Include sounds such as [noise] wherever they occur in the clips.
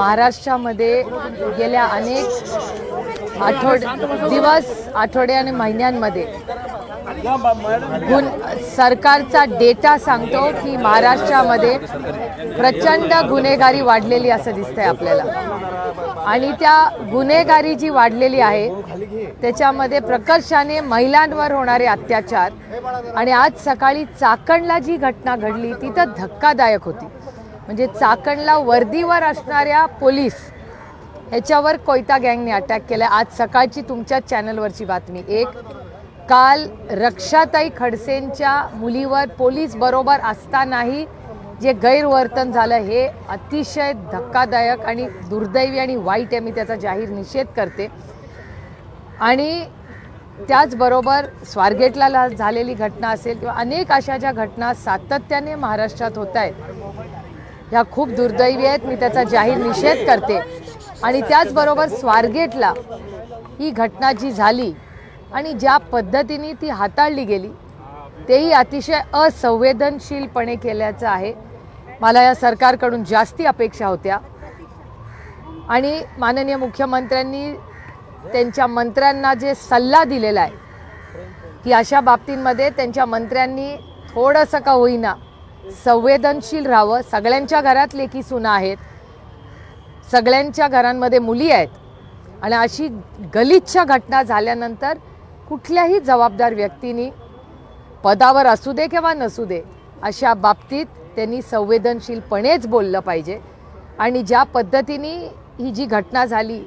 महाराष्ट्रामध्ये गेल्या अनेक आठवड दिवस आठवडे आणि महिन्यांमध्ये गुण सरकारचा डेटा सांगतो की महाराष्ट्रामध्ये प्रचंड गुन्हेगारी वाढलेली असं दिसतंय आपल्याला. आणि त्या गुन्हेगारी जी वाढलेली आहे त्याच्यामध्ये प्रकर्षाने महिलांवर होणारे अत्याचार आणि आज सकाळी चाकणला जी घटना घडली ती तर धक्कादायक होती. म्हणजे चाकणला वर्दीवर असणाऱ्या पोलीस ह्याच्यावर कोयता गँगने अटॅक केला आज सकाळची तुमच्या चॅनलवरची बातमी. एक काल रक्षाताई खडसेंच्या मुलीवर पोलीस बरोबर असतानाही जे गैरवर्तन झालं हे अतिशय धक्कादायक आणि दुर्दैवी आणि वाईट आहे मी त्याचा जाहीर निषेध करते. आणि त्याचबरोबर स्वारगेटला ला- झालेली घटना असेल किंवा अनेक अशा ज्या घटना सातत्याने महाराष्ट्रात होत आहेत ह्या खूप दुर्दैवी आहेत. मी त्याचा जाहीर निषेध करते. आणि त्याचबरोबर स्वारगेटला ही घटना जी झाली आणि ज्या पद्धतीने ती हाताळली गेली तेही अतिशय असंवेदनशीलपणे केल्याचं आहे. मला या सरकारकडून जास्ती अपेक्षा होत्या. आणि माननीय मुख्यमंत्र्यांनी त्यांच्या मंत्र्यांना जे सल्ला दिलेला आहे की अशा बाबतींमध्ये त्यांच्या मंत्र्यांनी थोडंसं का होईना संवेदनशील राहावं. सगळ्यांच्या घरात लेखी सुना आहेत. सगळ्यांच्या घरांमध्ये मुली आहेत. आणि अशी गलिच्छ घटना झाल्यानंतर कुठल्याही जबाबदार व्यक्तीने पदावर असू दे किंवा नसू दे अशा बाबतीत त्यांनी संवेदनशीलपणेच बोललं पाहिजे. आणि ज्या पद्धतीने ही जी घटना झाली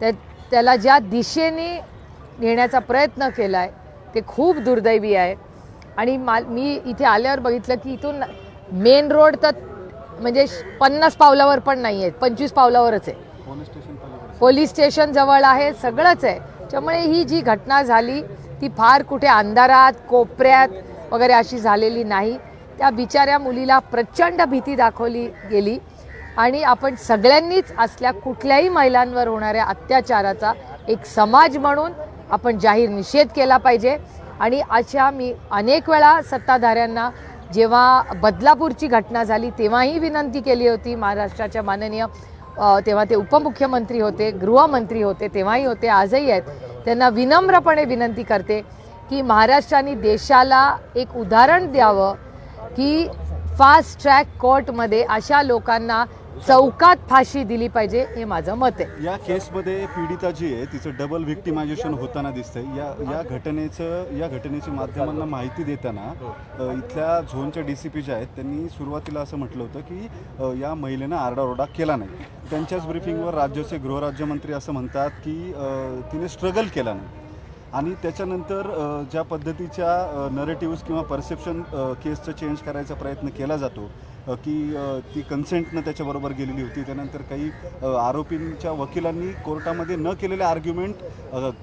त्या त्याला ज्या दिशेने नेण्याचा प्रयत्न केला आहे ते खूप दुर्दैवी आहे. आणि मा मी इथे आल्यावर बघितलं की इथून मेन रोड तर म्हणजे पन्नास पावलावर पण नाही आहेत पंचवीस पावलावरच आहे. पोलीस स्टेशन जवळ आहे सगळंच आहे. त्यामुळे ही जी घटना झाली ती फार कुठे अंधारात कोपऱ्यात वगैरे अशी झालेली नाही. त्या बिचाऱ्या मुलीला प्रचंड भीती दाखवली गेली. आणि आपण सगळ्यांनीच असल्या कुठल्याही महिलांवर होणाऱ्या अत्याचाराचा एक समाज म्हणून आपण जाहीर निषेध केला पाहिजे. आणि अशा मी अनेक वेळा सत्ताधाऱ्यांना जेव्हा बदलापूरची घटना झाली तेव्हाही विनंती केली होती महाराष्ट्राच्या माननीय तेव्हा ते उपमुख्यमंत्री होते गृहमंत्री होते तेव्हाही होते आजही आहेत. त्यांना विनम्रपणे विनंती करते की महाराष्ट्राने देशाला एक उदाहरण द्यावं की फास्ट ट्रॅक कोर्टमध्ये अशा लोकांना चौकात फाशी दिली पाहिजे हे माझं मत आहे. या केसमध्ये पीडिता जी आहे तिचं डबल व्हिक्टिमायझेशन होताना दिसतंय. या या घटनेचं या घटनेची माध्यमांना माहिती देताना अ, इथल्या झोनच्या डी सी पी ज्या आहेत त्यांनी सुरुवातीला असं म्हटलं होतं की अ, या महिलेनं आरडाओरडा केला नाही. त्यांच्याच ब्रिफिंगवर राज्याचे गृहराज्यमंत्री असं म्हणतात की अ, तिने स्ट्रगल केला नाही. आणि त्याच्यानंतर ज्या पद्धतीच्या नरेटिव्स किंवा परसेप्शन केसचं चेंज करायचा प्रयत्न केला जातो की ती कन्सेंटनं त्याच्याबरोबर गेलेली होती. त्यानंतर काही आरोपींच्या वकिलांनी कोर्टामध्ये न केलेले आर्ग्युमेंट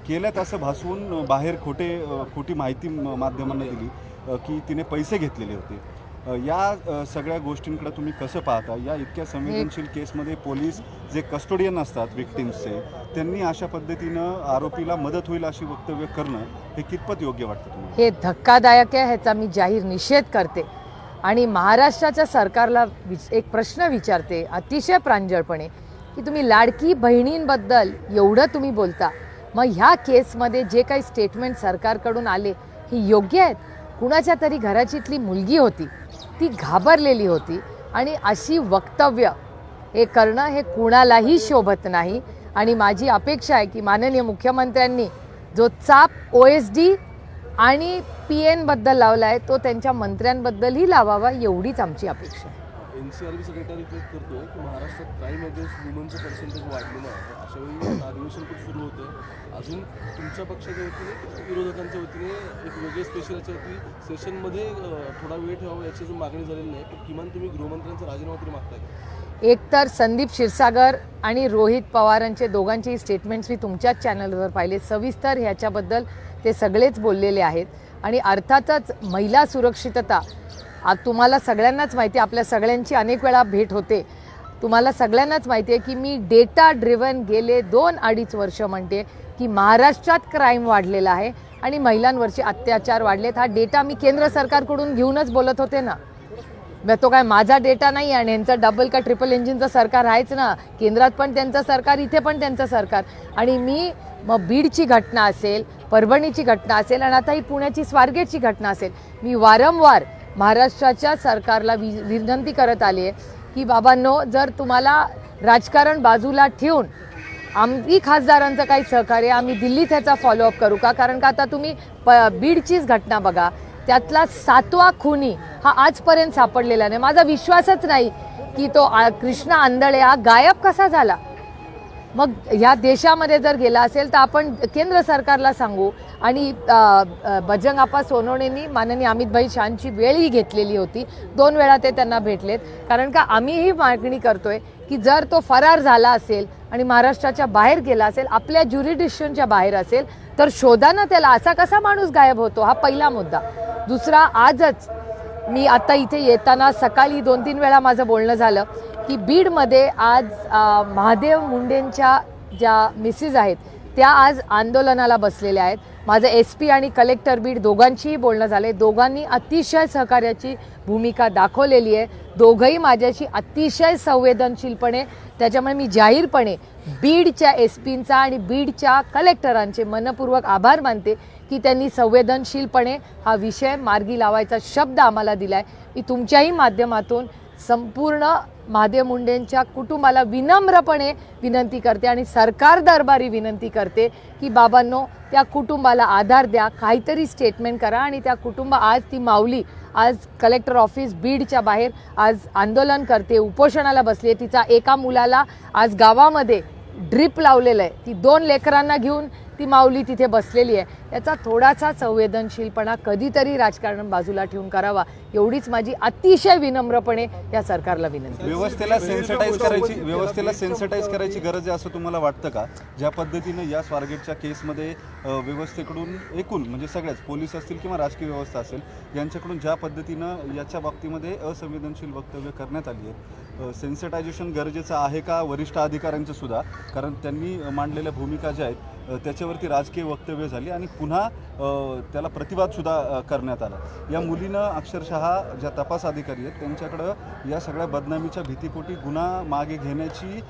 केल्यात असं भासवून बाहेर खोटे खोटी माहिती माध्यमांना दिली की तिने पैसे घेतलेले होते. या सगळ्या गोष्टींकडे तुम्ही कसं पाहता? या इतक्या संवेदनशील केसमध्ये पोलीस जे कस्टोडियन असतात विक्टिम्सचे त्यांनी अशा पद्धतीनं आरोपीला मदत होईल अशी वक्तव्य करणं हे कितपत योग्य वाटतं तुम्हाला? हे धक्कादायक आहे ह्याचा मी जाहीर निषेध करते. आणि महाराष्ट्राच्या सरकारला एक प्रश्न विचारते अतिशय प्रांजळपणे की तुम्ही लाडकी बहिणींबद्दल एवढं तुम्ही बोलता मग ह्या केसमध्ये जे काही स्टेटमेंट सरकारकडून आले हे योग्य आहेत? कुणाच्या तरी घराचीतली मुलगी होती ती घाबरलेली होती. आणि अशी वक्तव्य हे करणं हे कुणालाही शोभत नाही. आणि माझी अपेक्षा आहे की माननीय मुख्यमंत्र्यांनी जो चाप ओ एस डी आणि पी एनबद्दल लावला आहे तो त्यांच्या मंत्र्यांबद्दलही लावावा एवढीच आमची अपेक्षा आहे. एन सी आर बी सगळ्यांना रिफ्लेक्ट करतोय की महाराष्ट्रात क्राईम अगेन्स्ट वुमनचं पर्सेंटेज वाढलेलं आहे. अशा वेळी अधिवेशन खूप सुरू होतं अजून तुमच्या पक्षाच्या वतीने विरोधकांच्या वतीने एक वेगळे स्पेशलच्या याच्यावरती सेशनमध्ये थोडा वेळ ठेवावा याची अजून मागणी झालेली नाही. पण किमान तुम्ही गृहमंत्र्यांचा राजीनामा तरी मागताय का? एकतर संदीप क्षीरसागर आणि रोहित पवारांचे दोघांचेही स्टेटमेंट्स मी तुमच्याच चॅनलवर पाहिले. सविस्तर ह्याच्याबद्दल ते सगळेच बोललेले आहेत. आणि अर्थातच महिला सुरक्षितता आज तुम्हाला सगळ्यांनाच माहिती आहे आपल्या सगळ्यांची अनेक वेळा भेट होते. तुम्हाला सगळ्यांनाच माहिती आहे की मी डेटा ड्रिव्हन गेले दोन अडीच वर्ष म्हणते की महाराष्ट्रात क्राईम वाढलेला आहे आणि महिलांवरचे अत्याचार वाढलेत. हा डेटा मी केंद्र सरकारकडून घेऊनच बोलत होते ना. मग तो काय माझा डेटा नाही आणि यांचं डबल का ट्रिपल इंजिनचं सरकार आहेच ना. केंद्रात पण त्यांचं सरकार इथे पण त्यांचं सरकार. आणि मी मग बीडची घटना असेल परभणीची घटना असेल आणि आता ही पुण्याची स्वारगेटची घटना असेल मी वारंवार महाराष्ट्राच्या सरकारला वि विनंती करत आली आहे की बाबांनो जर तुम्हाला राजकारण बाजूला ठेवून आम्ही खासदारांचं काही सहकार्य आम्ही दिल्लीत ह्याचा फॉलोअप करू का? कारण का आता तुम्ही प बीडचीच घटना बघा. त्यातला सातवा खुनी हा आजपर्यंत सापडलेला नाही. माझा विश्वासच नाही की तो आ- कृष्णा आंधळे हा गायब कसा झाला? मग ह्या देशामध्ये जर गेला असेल तर आपण केंद्र सरकारला सांगू. आणि अ, आपा बजरंग आप्पा सोनवणेंनी माननीय अमितभाई शानची वेळही घेतलेली होती. दोन वेळा ते त्यांना भेटलेत. कारण का आम्ही ही मागणी करतोय की जर तो फरार झाला असेल आणि महाराष्ट्राच्या बाहेर गेला असेल आपल्या ज्युरिडिक्शनच्या बाहेर असेल तर शोधानं त्याला असा कसा माणूस गायब होतो? हा पहिला मुद्दा. दुसरा आजच मी आता इथे येताना सकाळी दोन तीन वेळा माझं बोलणं झालं. की बीडमध्ये आज महादेव मुंडेंच्या ज्या मिसेस आहेत त्या आज आंदोलनाला बसलेल्या आहेत. माझं एस पी आणि कलेक्टर बीड दोघांचीही बोलणं झालं आहे दोघांनी अतिशय सहकार्याची भूमिका दाखवलेली आहे. दोघंही माझ्याशी अतिशय संवेदनशीलपणे त्याच्यामुळे मी जाहीरपणे बीडच्या एस पींचा आणि बीडच्या कलेक्टरांचे मनपूर्वक आभार मानते की त्यांनी संवेदनशीलपणे हा विषय मार्गी लावायचा शब्द आम्हाला दिला आहे मी तुमच्याही माध्यमातून संपूर्ण महादेव मुंडेंच्या कुटुंबाला विनम्रपणे विनंती करते आणि सरकार दरबारी विनंती करते की बाबांनो त्या कुटुंबाला आधार द्या काहीतरी स्टेटमेंट करा आणि त्या कुटुंब आज ती माऊली आज कलेक्टर ऑफिस बीडच्या बाहेर आज आंदोलन करते उपोषणाला बसली आहे तिचा एका मुलाला आज गावामध्ये ड्रिप लावलेलं आहे. ती दोन लेकरांना घेऊन ती माऊली तिथे बसलेली आहे. त्याचा थोडासा संवेदनशीलपणा कधीतरी राजकारण बाजूला ठेवून करावा एवढीच माझी अतिशय विनम्रपणे या सरकारला विनंती. व्यवस्थेला सेन्सिटाईज करायची व्यवस्थेला सेन्सिटाईज करायची गरज आहे असं तुम्हाला वाटतं का? ज्या पद्धतीनं या स्वारगेटच्या केसमध्ये व्यवस्थेकडून एकूण म्हणजे सगळ्याच पोलीस असतील किंवा राजकीय व्यवस्था असेल यांच्याकडून ज्या पद्धतीनं याच्या बाबतीमध्ये असंवेदनशील वक्तव्य करण्यात आली आहे सेन्सिटायझेशन गरजेचं आहे का? वरिष्ठ अधिकाऱ्यांचं सुद्धा कारण त्यांनी मांडलेल्या भूमिका ज्या आहेत त्याच्यावरती राजकीय वक्तव्य झाली आणि पुन्हा त्याला प्रतिवादसुद्धा करण्यात आला. या मुलीनं अक्षरशः ज्या तपास अधिकारी आहेत त्यांच्याकडं या सगळ्या बदनामीच्या भीतीपोटी गुन्हा मागे घेण्याची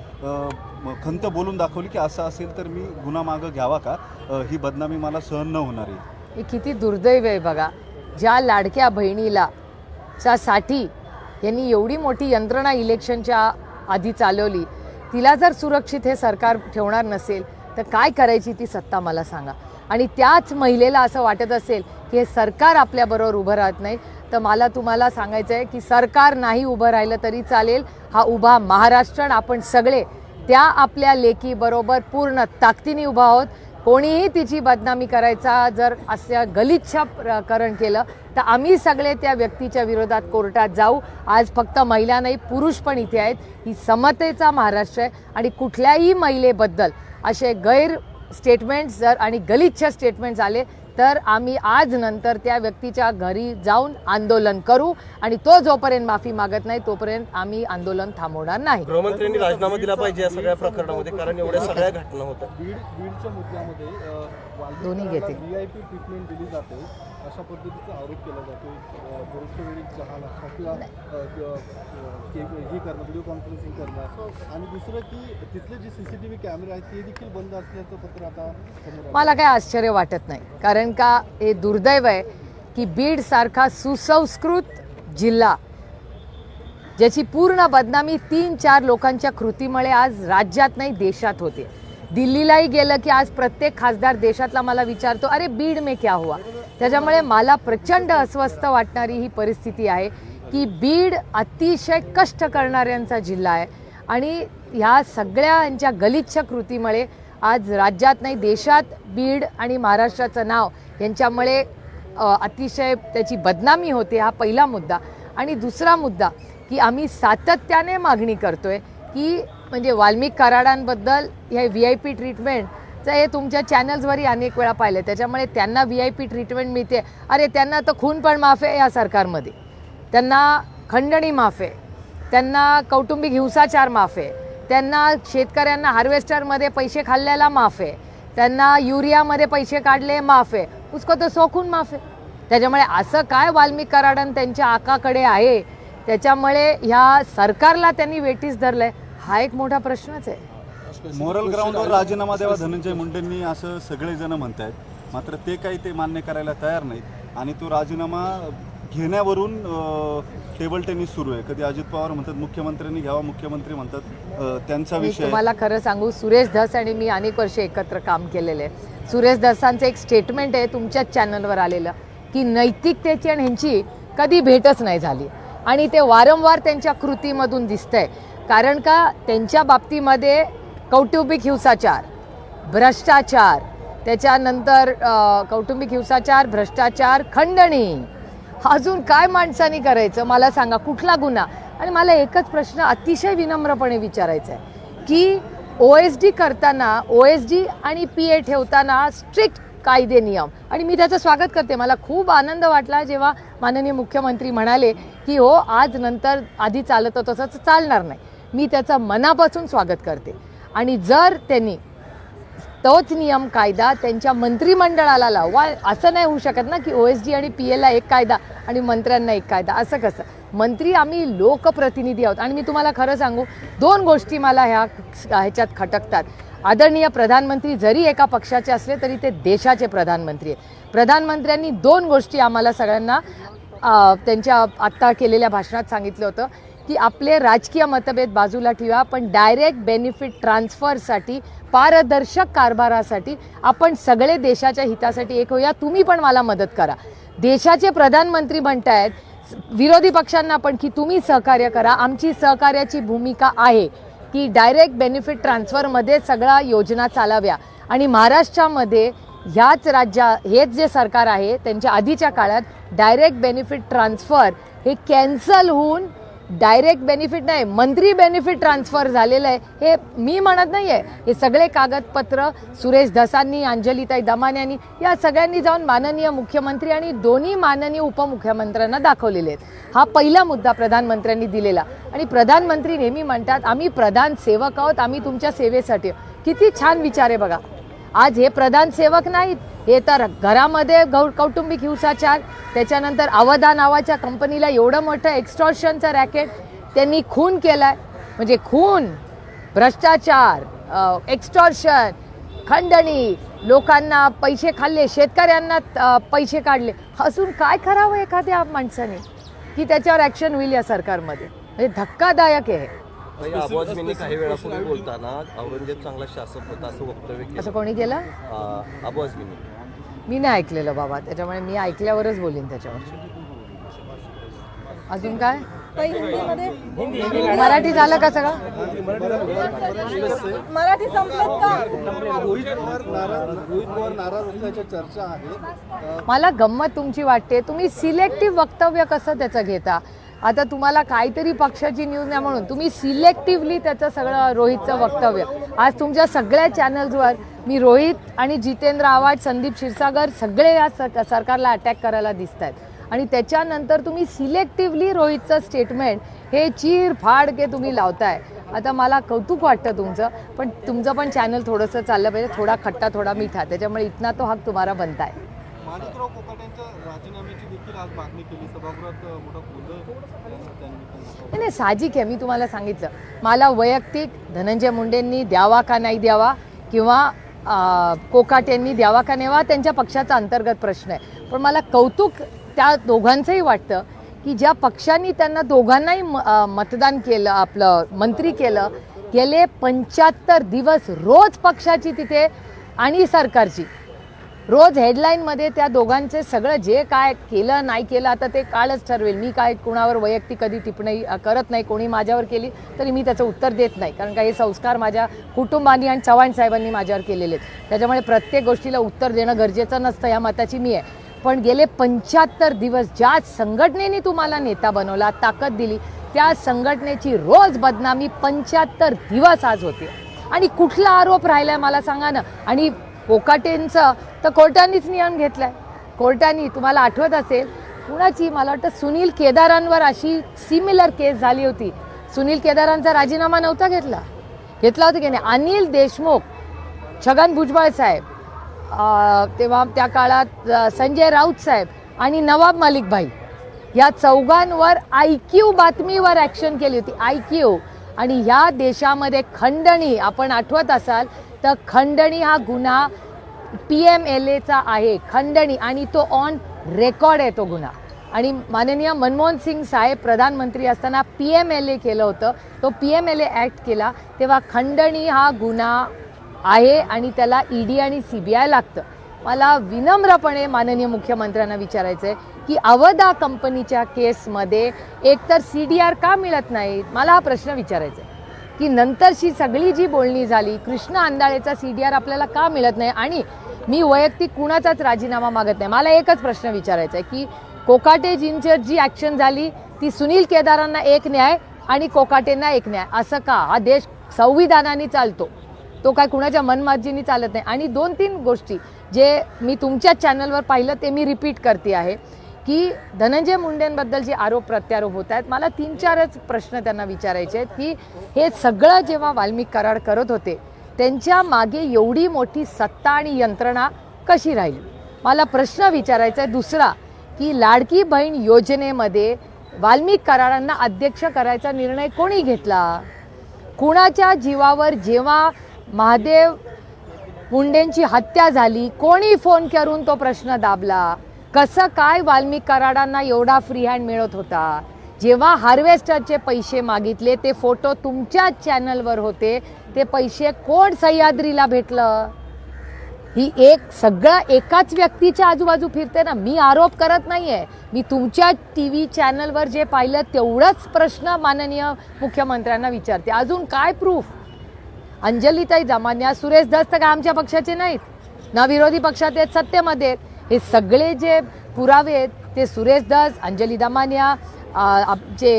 खंत बोलून दाखवली की असं असेल तर मी गुन्हा मागं घ्यावा का? ही बदनामी मला सहन न होणार आहे. हे किती दुर्दैव आहे बघा. ज्या लाडक्या बहिणीला च्या साठी यांनी एवढी मोठी यंत्रणा इलेक्शनच्या आधी चालवली तिला जर सुरक्षित हे सरकार ठेवणार नसेल तर काय करायची ती सत्ता मला सांगा. आणि त्याच महिलेला असं वाटत असेल की हे सरकार आपल्याबरोबर उभं राहत नाही तर मला तुम्हाला सांगायचं आहे की सरकार नाही उभं राहिलं तरी चालेल. हा उभा महाराष्ट्र आपण सगळे त्या आपल्या लेकीबरोबर पूर्ण ताकदीने उभा आहोत. कोणीही तिची बदनामी करायचा जर अशा गलिच्छकरण केलं तर आम्ही सगळे त्या व्यक्तीच्या विरोधात कोर्टात जाऊ. आज फक्त महिला नाही पुरुष पण इथे आहेत. ही समतेचा महाराष्ट्र आहे आणि कुठल्याही महिलेबद्दल असे गैर स्टेटमेंट्स जर आणि गलिच्छ स्टेटमेंट्स आले तर आम्ही आज नंतर त्या व्यक्तीच्या घरी जाऊन आंदोलन करू आणि तो जोपर्यंत माफी मागत नाही तोपर्यंत आम्ही आंदोलन थांबवणार नाही. गृहमंत्र्यांनी राजीनामा दिला पाहिजे या सगळ्या प्रकरणामध्ये कारण एवढ्या सगळ्या घटना होतात. बीड बीडच्या मुद्द्यामध्ये दोन्ही घेते. अशा पद्धतीचा आरोप केला जातो. अ, वेळी चहाला आपला हे करणं व्हिडिओ कॉन्फरन्सिंग करणं आणि दुसरं की तिथले जे सी सी टी व्ही कॅमेरे आहेत ते देखील बंद असल्याचं पत्र आता मला काय आश्चर्य वाटत नाही. कारण का हे दुर्दैव आहे की बीड सारखा सुसंस्कृत जिल्हा ज्याची पूर्ण बदनामी तीन चार लोकांच्या कृतीमुळे आज राज्यात नाही देशात होते. दिल्लीलाही गेलं की आज प्रत्येक खासदार देशातला मला विचारतो अरे बीड में क्या हुआ? त्याच्यामुळे मला प्रचंड अस्वस्थ वाटणारी ही परिस्थिती आहे की बीड अतिशय कष्ट करणाऱ्यांचा जिल्हा आहे. आणि ह्या सगळ्यांच्या गलिच्छ कृतीमुळे आज राज्यात नाही देशात बीड आणि महाराष्ट्राचं नाव यांच्यामुळे अतिशय त्याची बदनामी होते हा पहिला मुद्दा. आणि दुसरा मुद्दा की आम्ही सातत्याने मागणी करतो आहे की म्हणजे वाल्मिक कराडांबद्दल हे व्ही आय पी ट्रीटमेंट ट्रीटमेंटचं हे तुमच्या चॅनल्सवरही अनेक वेळा पाहिलं. त्याच्यामुळे त्यांना व्ही आय पी ट्रीटमेंट मिळते. अरे त्यांना तर खून पण माफ आहे या सरकारमध्ये. त्यांना खंडणी माफ आहे. त्यांना कौटुंबिक हिंसाचार माफ आहे. त्यांना शेतकऱ्यांना हार्वेस्टरमध्ये पैसे खाल्ल्याला माफ आहे. त्यांना युरियामध्ये पैसे काढले माफ आहे. उसको तर सोखून माफ आहे. त्याच्यामुळे असं काय वाल्मिक कराडन त्यांच्या आकाकडे आहे? त्याच्यामुळे ह्या सरकारला त्यांनी वेटीस धरलं आहे हा एक मोठा प्रश्नच आहे. मोरल ग्राउंडवर राजीनामा द्यावा धनंजय मुंडेंनी असं सगळेजण म्हणत आहेत मात्र ते काही ते मान्य करायला तयार नाहीत. आणि तो राजीनामा घेण्यावरून टेबल टेनिस सुरू आहे. कधी अजित पवार म्हणतात मुख्यमंत्र्यांनी घ्यावा मुख्यमंत्री म्हणतात त्यांचा मी विषय. तुम्हाला खरं सांगू सुरेश धस आणि मी अनेक वर्ष एकत्र काम केलेले आहे. सुरेश धसांचं एक स्टेटमेंट आहे तुमच्याच चॅनलवर आलेलं की नैतिकतेची आणि ह्यांची कधी भेटच नाही झाली. आणि ते वारंवार त्यांच्या कृतीमधून दिसतंय. कारण का त्यांच्या बाबतीमध्ये कौटुंबिक हिंसाचार भ्रष्टाचार त्याच्यानंतर कौटुंबिक हिंसाचार भ्रष्टाचार खंडणी. अजून काय माणसाने करायचं? मला सांगा कुठला गुन्हा? आणि मला एकच प्रश्न अतिशय विनम्रपणे विचारायचा आहे की ओ एस डी करताना ओ एस डी आणि पी ए ठेवताना स्ट्रिक्ट कायदे नियम. आणि मी त्याचं स्वागत करते. मला खूप आनंद वाटला जेव्हा माननीय मुख्यमंत्री म्हणाले की हो आज नंतर आधी चालत होतं तसंच चालणार नाही. मी त्याचं मनापासून स्वागत करते. आणि जर त्यांनी तोच नियम कायदा त्यांच्या मंत्रिमंडळाला लावा असं नाही होऊ शकत ना की ओ एस डी आणि पी एला एक कायदा आणि मंत्र्यांना एक कायदा. असं कसं? मंत्री आम्ही लोकप्रतिनिधी आहोत. आणि मी तुम्हाला खरं सांगू दोन गोष्टी मला ह्या ह्याच्यात खटकतात. आदरणीय प्रधानमंत्री जरी एका पक्षाचे असले तरी ते देशाचे प्रधानमंत्री आहेत. प्रधानमंत्र्यांनी दोन गोष्टी आम्हाला सगळ्यांना त्यांच्या आत्ता केलेल्या भाषणात सांगितलं होतं. की आपले राजकीय मतभेद बाजूला ठेवा पण डायरेक्ट बेनिफिट ट्रान्सफरसाठी पारदर्शक कारभारासाठी आपण सगळे देशाच्या हितासाठी एक होऊया. तुम्ही पण मला मदत करा. देशाचे प्रधानमंत्री म्हणतायत विरोधी पक्षांना पण की तुम्ही सहकार्य करा. आमची सहकार्याची भूमिका आहे की डायरेक्ट बेनिफिट ट्रान्सफरमध्ये सगळ्या योजना चालाव्या. आणि महाराष्ट्रामध्ये ह्याच राज्या हेच जे सरकार आहे त्यांच्या आधीच्या काळात डायरेक्ट बेनिफिट ट्रान्सफर हे कॅन्सल होऊन डायरेक्ट बेनिफिट नाही मंत्री बेनिफिट ट्रान्सफर झालेलं आहे हे मी म्हणत नाही आहे हे सगळे कागदपत्र सुरेश धसांनी अंजलीताई दमाने यांनी या सगळ्यांनी जाऊन माननीय मुख्यमंत्री आणि दोन्ही माननीय उपमुख्यमंत्र्यांना दाखवलेले आहेत. हा पहिला मुद्दा प्रधानमंत्र्यांनी दिलेला. आणि प्रधानमंत्री नेहमी म्हणतात आम्ही प्रधान सेवक आहोत आम्ही तुमच्या सेवेसाठी किती छान विचार आहे बघा. आज हे प्रधान सेवक नाहीत हे तर घरामध्ये गौ कौटुंबिक हिंसाचार त्याच्यानंतर अवधा नावाच्या कंपनीला एवढं मोठं एक्स्टॉर्शनचं रॅकेट त्यांनी खून केलाय. म्हणजे खून भ्रष्टाचार एक्स्टॉर्शन खंडणी लोकांना पैसे खाल्ले शेतकऱ्यांना पैसे काढले. अजून काय करावं एखाद्या माणसाने? की त्याच्यावर ॲक्शन होईल या सरकारमध्ये? म्हणजे धक्कादायक आहे. काही वेळापूर्वी बोलताना औरंगजेब चांगला शासक होता असं वक्तव्य केलं. असं कोणी केलं? आ, आवाजमीनी मी नाही ऐकलेलं बाबा. त्याच्यामुळे मी ऐकल्यावरच बोलीन त्याच्यावर. अजून काय? मराठी झालं का सगळं? मराठी मला गंमत तुमची वाटते. तुम्ही सिलेक्टिव्ह वक्तव्य कसं त्याचं घेता? आता तुम्हाला काहीतरी पक्षाची न्यूज नाही म्हणून. तुम्ही सिलेक्टिव्हली त्याचं सगळं रोहितचं वक्तव्य. आज तुमच्या सगळ्या चॅनल्सवर मी रोहित आणि जितेंद्र आव्हाड संदीप क्षीरसागर सगळे या सर- सरकारला अटॅक करायला दिसत आहेत आणि त्याच्यानंतर तुम्ही सिलेक्टिव्हली रोहितचं स्टेटमेंट हे चीर फाड के तुम्ही लावताय. आता मला कौतुक वाटतं तुमचं पण तुमचं पण चॅनल थोडंसं चाललं पाहिजे. थोडा खट्टा थोडा मिठा. त्याच्यामुळे इथना तो हक तुम्हाला बनताय. माणिकराव कोकाटेंच्या राजीनाम्याची देखील आज मागणी केली. सभागृहात मोठा गोंधळ त्यांनी नाही नाही साहजिक आहे. मी तुम्हाला सांगितलं. मला वैयक्तिक धनंजय मुंडेंनी द्यावा का नाही द्यावा किंवा कोकाट यांनी द्यावा का नेवा त्यांच्या पक्षाचा अंतर्गत प्रश्न आहे. पण मला कौतुक त्या दोघांचंही वाटतं की ज्या पक्षांनी त्यांना दोघांनाही म- मतदान केलं आपलं मंत्री केलं गेले पंच्याहत्तर दिवस रोज पक्षाची तिथे आणि सरकारची. रोज हेडलाईनमध्ये त्या दोघांचे सगळं जे काय केलं नाही केलं आता ते काळच ठरवेल. मी काय कुणावर वैयक्तिक कधी टिप्पणी करत नाही कोणी माझ्यावर केली तरी मी त्याचं उत्तर देत नाही. कारण का हे संस्कार माझ्या कुटुंबानी आणि चव्हाण साहेबांनी माझ्यावर केलेले आहेत. त्याच्यामुळे प्रत्येक गोष्टीला उत्तर देणं गरजेचं नसतं या मताची मी आहे. पण गेले पंच्याहत्तर दिवस ज्या संघटनेने तुम्हाला नेता बनवला ताकद दिली त्या संघटनेची रोज बदनामी पंच्याहत्तर दिवस आज होते. आणि कुठला आरोप राहिलाय मला सांगा ना? आणि कोकाटेंचं तर कोर्टानीच नियम आहे कोर्टानी तुम्हाला आठवत असेल कुणाची मला वाटतं सुनील केदारांवर अशी सिमिलर केस झाली होती. सुनील केदारांचा राजीनामा नव्हता घेतला. घेतला होता की नाही? अनिल देशमुख छगन भुजबळ साहेब तेव्हा त्या काळात संजय राऊत साहेब आणि नवाब मलिक भाई या चौघांवर आय क्यू बातमीवर ॲक्शन केली होती. आय क्यू आणि ह्या देशामध्ये खंडणी आपण आठवत असाल तर खंडणी हा गुन्हा पी एम एल एचा आहे. खंडणी आणि तो ऑन रेकॉर्ड आहे तो गुन्हा. आणि माननीय मनमोहन सिंग साहेब प्रधानमंत्री असताना पी एम एल ए केलं होतं. तो P M L A act केला तेव्हा खंडणी हा गुन्हा आहे आणि त्याला ई डी आणि सी बी आय लागतं. मला विनम्रपणे माननीय मुख्यमंत्र्यांना विचारायचं आहे की अवधा कंपनीच्या केसमध्ये एकतर सी डी आर का मिळत नाहीत मला हा प्रश्न विचारायचा आहे की नंतरची सगळी जी बोलणी झाली कृष्ण आंदाळेचा सी डी आर आपल्याला का मिळत नाही? आणि मी वैयक्तिक कुणाचाच राजीनामा मागत नाही. मला एकच प्रश्न विचारायचा आहे की कोकाटेजींच्या जी ॲक्शन झाली ती सुनील केदारांना एक न्याय आणि कोकाटेंना एक न्याय. असं का? हा देश संविधानाने चालतो. तो काय कुणाच्या मनमाजीने चालत नाही. आणि दोन तीन गोष्टी जे मी तुमच्या चॅनलवर पाहिलं ते मी रिपीट करते आहे. की धनंजय मुंडेंबद्दल जे आरोप प्रत्यारोप होत आहेत मला तीन चारच प्रश्न त्यांना विचारायचे आहेत की हे सगळं जेव्हा वाल्मिक कराड करत होते त्यांच्या मागे एवढी मोठी सत्ता आणि यंत्रणा कशी राहिली? मला प्रश्न विचारायचा आहे दुसरा की लाडकी बहीण योजनेमध्ये वाल्मिक कराडांना अध्यक्ष करायचा निर्णय कोणी घेतला? कुणाच्या जीवावर जेव्हा महादेव मुंडेंची हत्या झाली कोणी फोन करून तो प्रश्न दाबला? कसं काय वाल्मिक कराडांना एवढा फ्री हँड मिळत होता? जेव्हा हार्वेस्टरचे पैसे मागितले ते फोटो तुमच्या चॅनलवर होते. ते पैसे कोण सह्याद्रीला भेटलं? ही एक सगळं एकाच व्यक्तीच्या आजूबाजू फिरते ना. मी आरोप करत नाही आहे मी तुमच्या टी व्ही चॅनलवर जे पाहिलं तेवढंच प्रश्न माननीय मुख्यमंत्र्यांना विचारते. अजून काय प्रूफ अंजलीताई जमान्या सुरेश दस तर काय आमच्या पक्षाचे नाहीत? ना विरोधी पक्षात आहेत सत्तेमध्ये आहेत. हे सगळे जे पुरावे आहेत ते सुरेश दास अंजली दमानिया जे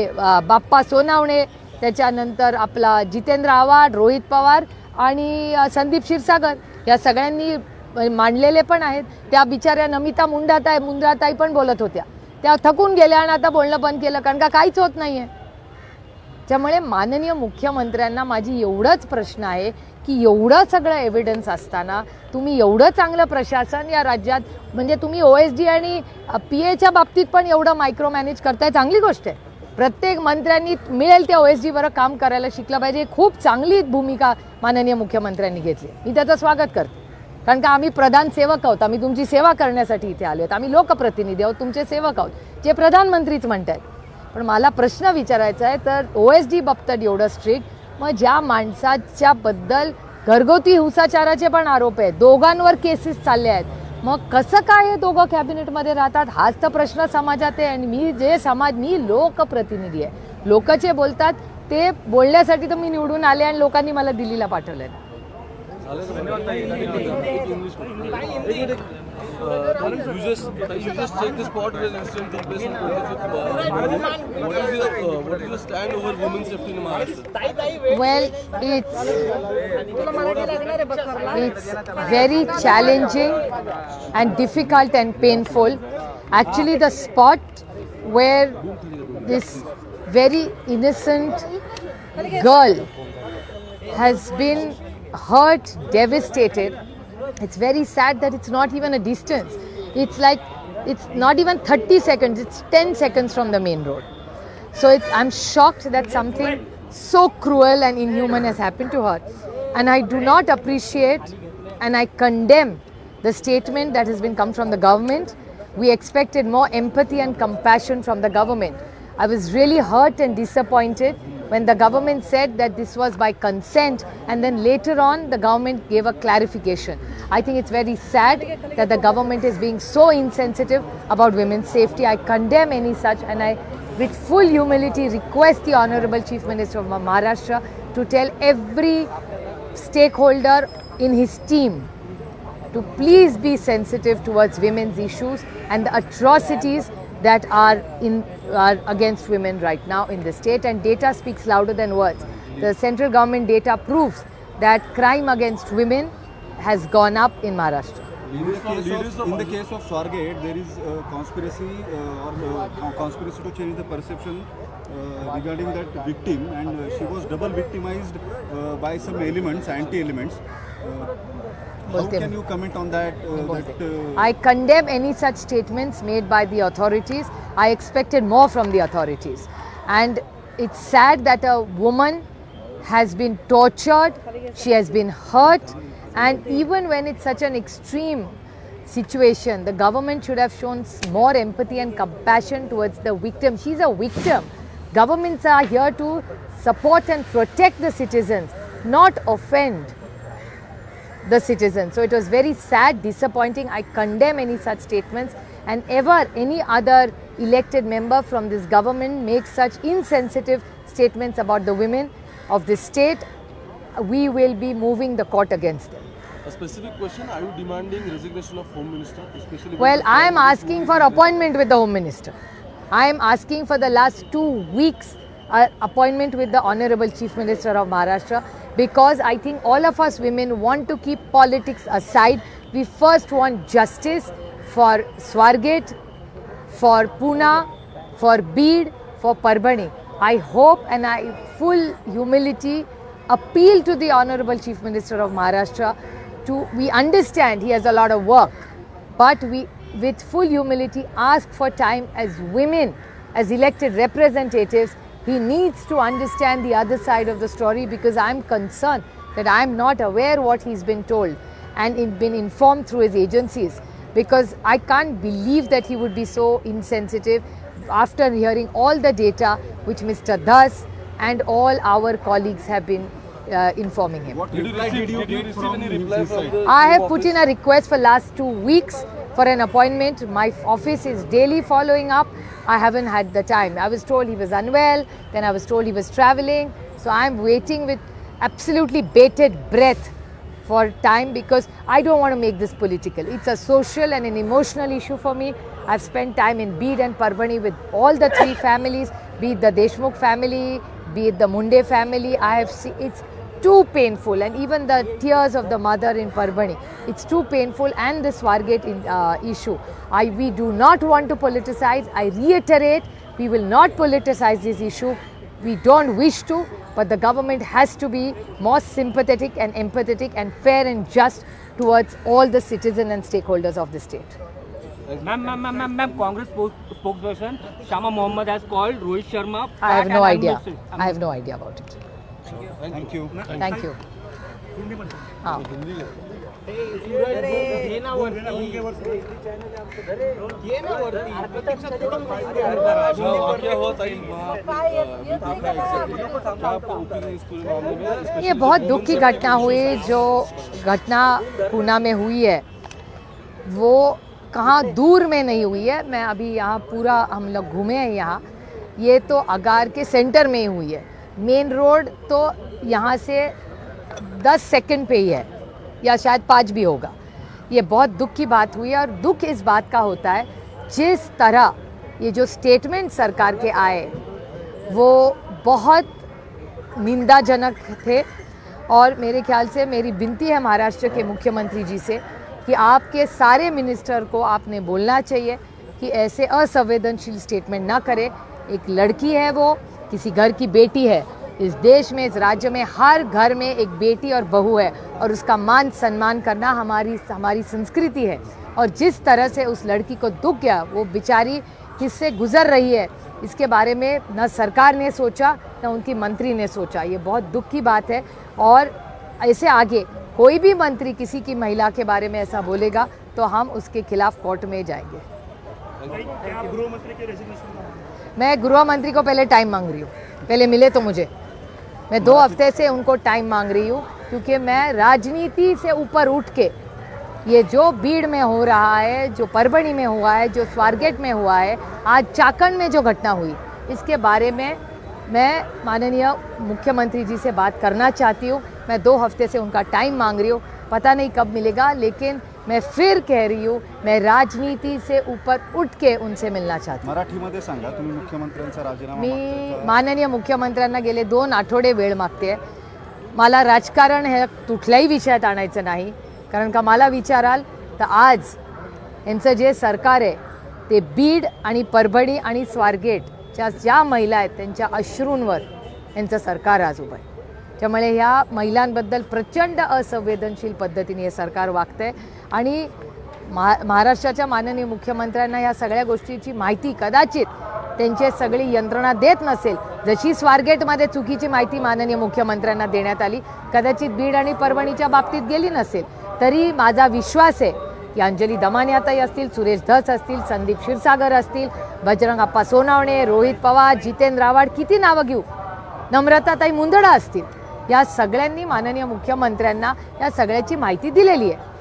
बाप्पा सोनावणे त्याच्यानंतर आपला जितेंद्र आव्हाड रोहित पवार आणि संदीप क्षीरसागर या सगळ्यांनी मांडलेले पण आहेत. त्या बिचाऱ्या नमिता मुंडाताई मुंद्राताई पण बोलत होत्या. त्या थकून गेल्या आणि आता बोलणं बंद केलं कारण का काहीच होत नाही आहे त्यामुळे माननीय मुख्यमंत्र्यांना माझी एवढंच प्रश्न आहे की एवढं सगळं एव्हिडन्स असताना तुम्ही एवढं चांगलं प्रशासन या राज्यात म्हणजे तुम्ही ओ एस डी आणि पी एच्या बाबतीत पण एवढं मायक्रो मॅनेज करताय चांगली गोष्ट आहे. प्रत्येक मंत्र्यांनी मिळेल त्या ओ एस डीवर काम करायला शिकलं पाहिजे. खूप चांगली भूमिका माननीय मुख्यमंत्र्यांनी घेतली. मी त्याचं स्वागत करते. कारण का आम्ही प्रधान सेवक आहोत. आम्ही तुमची सेवा करण्यासाठी इथे आलो आहोत. आम्ही लोकप्रतिनिधी आहोत तुमचे सेवक आहोत जे प्रधानमंत्रीच म्हणत आहेत पण मला प्रश्न विचारायचा आहे तर ओ एस डी बाबतीत एवढं स्ट्रिक्ट मग ज्या माणसाच्या बद्दल घरगुती हिंसाचाराचे पण आरोप आहेत दोघांवर केसेस चालले आहेत मग कसं काय हे दोघं कॅबिनेटमध्ये राहतात? हाच तर प्रश्न समाजात आहे आणि मी जे समाज मी लोकप्रतिनिधी आहे. लोक जे बोलतात ते बोलण्यासाठी तर मी निवडून आले आणि लोकांनी मला दिल्लीला पाठवलं You just you just check the spot where incident took place on 25th. Uh, what is your uh, what is your stand over women's safety in Maharashtra? Well, it's it's very challenging and difficult and painful. Actually, the spot where this very innocent girl has been hurt, devastated. It's very sad that it's not even a distance. It's like it's not even 30 seconds, it's 10 seconds from the main road. So I'm shocked that something so cruel and inhuman has happened to her. And I do not appreciate and I condemn the statement that has been come from the government. We expected more empathy and compassion from the government. I was really hurt and disappointed when the government said that this was by consent and then later on the government gave a clarification. I think it's very sad that the government is being so insensitive about women's safety. I condemn any such and I with full humility request the Honorable Chief Minister of Maharashtra to tell every stakeholder in his team to please be sensitive towards women's issues and the atrocities that are in are against women right now in the state and data speaks louder than words the central government data proves that crime against women has gone up in maharashtra In the case of, in the case of Swargate, there is uh, conspiracy uh, or uh, conspiracy to change the perception uh, regarding that victim, and uh, she was double victimized uh, by some elements, anti-elements. Uh, how can you comment on that? Uh, uh, I condemn any such statements made by the authorities. I expected more from the authorities. And it's sad that a woman has been tortured, she has been hurt, and even when it's such an extreme situation, the government should have shown more empathy and compassion towards the victim. She's a victim. Governments are here to support and protect the citizens, not offend the citizens. So it was very sad, disappointing. I condemn any such statements. And ever any other elected member from this government makes such insensitive statements about the women of this state, we will be moving the court against them. A specific question: Are you demanding resignation of Home Minister, especially? Well, I am asking for appointment with the Home Minister. I am asking for the last two weeks uh, appointment with the Honorable Chief Minister of Maharashtra because I think all of us women want to keep politics aside. We first want justice for Swargate, for Pune, for Beed, for Parbani. I hope and I full humility appeal to the Honorable Chief Minister of Maharashtra to we understand he has a lot of work but we with full humility ask for time as women as elected representatives he needs to understand the other side of the story because i'm concerned that i'm not aware what he's been told and in- been informed through his agencies because i can't believe that he would be so insensitive after hearing all the data which mr das and all our colleagues have been uh, informing him. What Did you reply did you did you get receive any reply from the I have Home put in a request for last two weeks for an appointment. My office is daily following up. I haven't had the time. I was told he was unwell, then I was told he was traveling. So I'm waiting with absolutely bated breath for time because I don't want to make this political. It's a social and an emotional issue for me. I've spent time in Beed and Parbani with all the three [laughs] families, be it the Deshmukh family, be it the Munde family. I have seen it's too painful and even the tears of the mother in Parbani. It's too painful and the Swargate in, uh, issue. I, we do not want to politicize. I reiterate, we will not politicize this issue. We don't wish to, but the government has to be more sympathetic and empathetic and fair and just towards all the citizens and stakeholders of the state. Ma'am, ma'am, ma'am, ma'am, ma'am, Congress spokesperson Shama Mohammed has called Rohit Sharma. I have no idea. I have no idea about it. Thank you Thank you. हाँ. ये ना वरती. ये ना वरती. प्रत्यक्षात थोडं माहिती आहे. जो वाकया हुआ था वहाँ पे, अ, भी देखा है exactly. क्या आपका ओपिनियन इस पूरे मामले में especially ये बहुत जो दुख की women's घटना हुई जो घटना पूना में हुई है वो कहाँ दूर में नहीं हुई है मैं अभी यहाँ पूरा हम लोग घूमे हैं यहाँ ये तो अगार के सेंटर में ही हुई है मेन रोड तो यहाँ से 10 सेकंड पे ही है, या शायद पाँच भी होगा। ये बहुत दुख की बात हुई है और दुख इस बात का होता है, जिस तरह ये जो स्टेटमेंट सरकार के आए, वो बहुत निंदाजनक थे और मेरे ख्याल से मेरी विनती है महाराष्ट्र के मुख्यमंत्री जी से कि आपके सारे मिनिस्टर को आपने बोलना चाहिए कि ऐसे असंवेदनशील स्टेटमेंट ना करें। एक लड़की है वो किसी घर की बेटी है। इस देश में, इस राज्य में, हर घर में एक बेटी और बहू है और उसका मान सम्मान करना हमारी हमारी संस्कृति है। और जिस तरह से उस लड़की को दुख गया, वो बेचारी किससे गुजर रही है, इसके बारे में न सरकार ने सोचा, न उनकी मंत्री ने सोचा। ये बहुत दुख की बात है और ऐसे आगे कोई भी मंत्री किसी की महिला के बारे में ऐसा बोलेगा तो हम उसके खिलाफ कोर्ट में जाएँगे। मैं गृह मंत्री को पहले टाइम मांग रही हूँ। पहले मिले तो मुझे। मैं दो हफ़्ते से उनको टाइम मांग रही हूँ क्योंकि मैं राजनीति से ऊपर उठ के ये जो भीड़ में हो रहा है जो परभणी में हुआ है जो स्वारगेट में हुआ है आज चाकण में जो घटना हुई इसके बारे में मैं माननीय मुख्यमंत्री जी से बात करना चाहती हूँ। मैं दो हफ़्ते से उनका टाइम मांग रही हूँ। पता नहीं कब मिलेगा लेकिन मैं फिर कह रही हूँ मैं राजनीति से ऊपर उठ के उनसे मिलना चाहती हूँ। मराठीमध्ये सांगा तुम्ही मुख्यमंत्र्यांचा राजीनामा मी मागताय का? माननीय मुख्यमंत्र्यांना गेले दोन आठवडे वेळ मागते. मला राजकारण हे कुठल्याही विषयात आणायचं नाही. कारण का मला विचाराल तर आज यांचं जे सरकार आहे ते बीड आणि परभणी आणि स्वारगेटच्या ज्या महिला आहेत त्यांच्या अश्रूंवर यांचं सरकार आज उभं आहे. त्यामुळे ह्या महिलांबद्दल प्रचंड असंवेदनशील पद्धतीने हे सरकार वागतंय. आणि महा महाराष्ट्राच्या माननीय मुख्यमंत्र्यांना ह्या सगळ्या गोष्टीची माहिती कदाचित त्यांची सगळी यंत्रणा देत नसेल जशी स्वारगेटमध्ये चुकीची माहिती माननीय मुख्यमंत्र्यांना देण्यात आली कदाचित बीड आणि परभणीच्या बाबतीत गेली नसेल तरी माझा विश्वास आहे की अंजली दमानियाताई असतील सुरेश धस असतील संदीप क्षीरसागर असतील बजरंग अप्पा सोनावणे रोहित पवार जितेंद्र आव्हाड किती नावं घेऊ? नम्रताताई मुंदडा असतील. या सगळ्यांनी माननीय मुख्यमंत्र्यांना या सगळ्याची माहिती दिलेली आहे.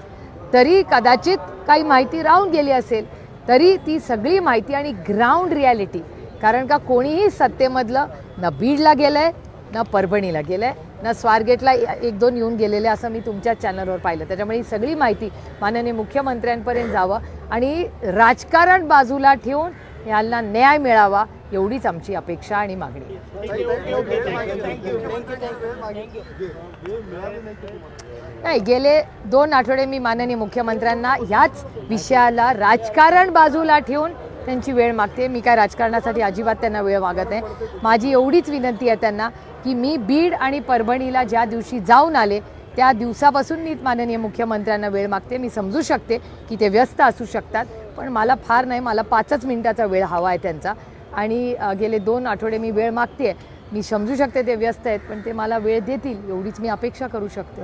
तरी कदाचित काही माहिती राहून गेली असेल तरी ती सगळी माहिती आणि ग्राउंड रियालिटी कारण का कोणीही सत्तेमधलं न बीडला गेलं आहे न परभणीला गेलं आहे न स्वारगेटला एक दोन येऊन गेलेले असं मी तुमच्या चॅनलवर पाहिलं. त्याच्यामुळे ही सगळी माहिती माननीय मुख्यमंत्र्यांपर्यंत जावं आणि राजकारण बाजूला ठेवून यांना न्याय मिळावा एवढीच आमची अपेक्षा आणि मागणी. नाही गेले दोन आठवडे मी माननीय मुख्यमंत्र्यांना ह्याच विषयाला राजकारण बाजूला ठेवून त्यांची वेळ मागते. मी काय राजकारणासाठी अजिबात त्यांना वेळ मागत नाही. माझी एवढीच विनंती आहे त्यांना की मी बीड आणि परभणीला ज्या दिवशी जाऊन आले त्या दिवसापासून मी माननीय मुख्यमंत्र्यांना वेळ मागते. मी समजू शकते की ते व्यस्त असू शकतात पण मला फार नाही मला पाचच मिनिटाचा वेळ हवा आहे त्यांचा. आणि गेले दोन आठवडे मी वेळ मागते मी समजू शकते ते व्यस्त आहेत पण ते मला वेळ देतील एवढीच मी अपेक्षा करू शकते.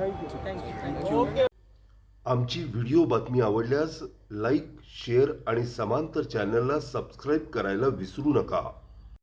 आमची व्हिडिओ बातमी आवडल्यास लाईक शेअर आणि समांतर चॅनलला सबस्क्राईब करायला विसरू नका.